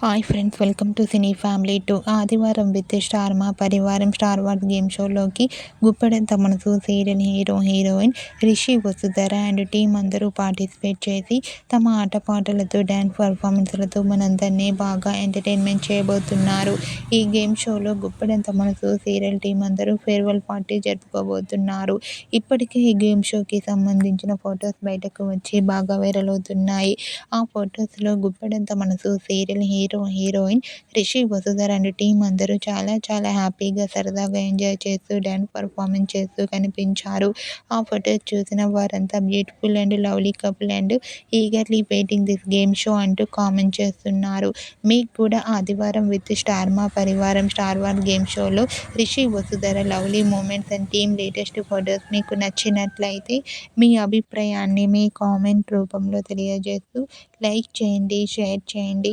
Hi friends welcome to cine family two Aadivaram with star Maa Parivaram star wars game షోలోకి Guppedantha Manasu serial hero heroine Rishi Vasudhara and team అందరూ participate చేసి తమ ఆటపాటలతో dance పర్ఫార్మెన్స్లతో మనందరినీ బాగా entertainment చేయబోతున్నారు. ఈ game షోలో Guppedantha Manasu serial team అందరూ ఫేర్వెల్ పార్టీ జరుపుకోబోతున్నారు. ఇప్పటికే ఈ గేమ్ షోకి సంబంధించిన ఫొటోస్ బయటకు వచ్చి బాగా వైరల్ అవుతున్నాయి. ఆ ఫొటోస్లో Guppedantha Manasu serial hero hero heroine Rishi Vasudhar and team అందరూ చాలా చాలా హ్యాపీగా సరదాగా ఎంజాయ్ చేస్తూ డ్యాన్స్ పర్ఫార్మెన్స్ చేస్తూ కనిపించారు. ఆ ఫొటోస్ చూసిన వారంతా beautiful and lovely couple and eagerly waiting this game show అంటూ కామెంట్ చేస్తున్నారు. మీకు కూడా ఆదివారం విత్ స్టార్ మా పరివారం స్టార్ వార్ గేమ్ షోలో Rishi Vasudhara lovely moments and team latest photos మీకు నచ్చినట్లయితే మీ అభిప్రాయాన్ని మీ కామెంట్ రూపంలో తెలియజేస్తూ లైక్ చేయండి షేర్ చేయండి.